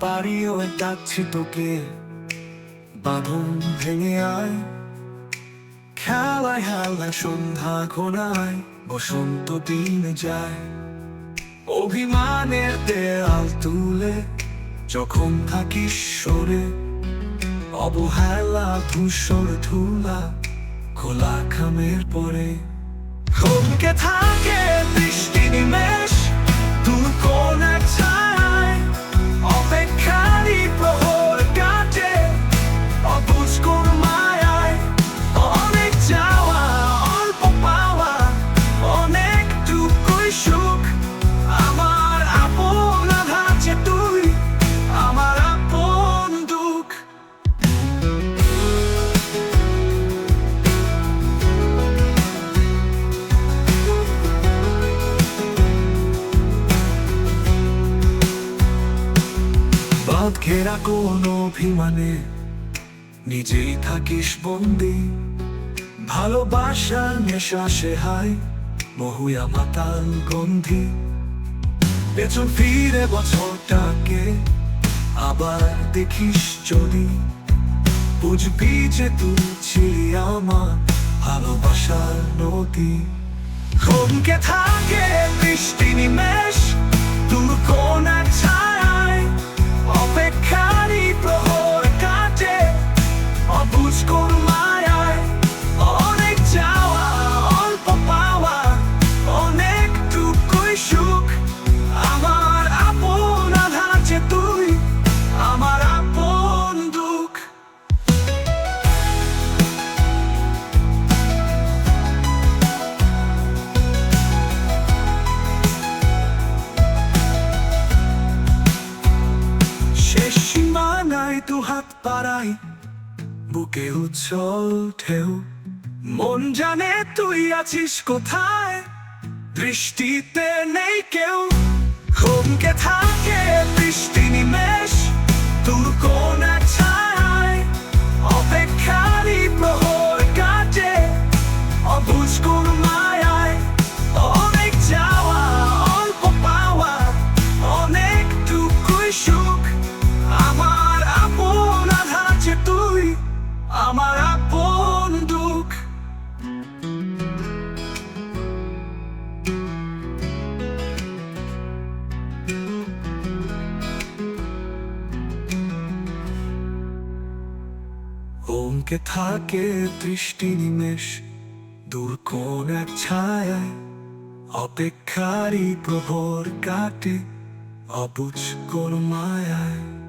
পারিও ডাকছি তোকে। বাঁধন ভেঙে আয়। খেলায় হেলায় সন্ধ্যা ঘনায় বসন্ত দিন যায়। অভিমানের দেয়াল তুলে যখন থাকিস সরে, অবহেলা, ধূসর ধুলা, খোলা খামের পরে। থাকে ঘেরা কোন অভিমানে নিজেই থাকিস বন্দি। ভালোবাসা নেশা সে হাই মহুয়া মাতাল গন্ধি। পেছন ফিরে বছরটাকে আবার দেখিস যদি। বুঝবি যে তুই ছিলি আমার ভালোবাসার নদী। থাকে বৃষ্টি নিমেষ পাড়াই বুকে উচ্ছল ঢেউ। মন জানে তুই আছিস কোথায়? দৃষ্টিতে নেই কেউ। ওমকে থাকে দৃষ্টি নিমেষ দূর কোন এক ছায়ায় অপেক্ষারই প্রহর কাটে অবুজ কোন মায়ায়।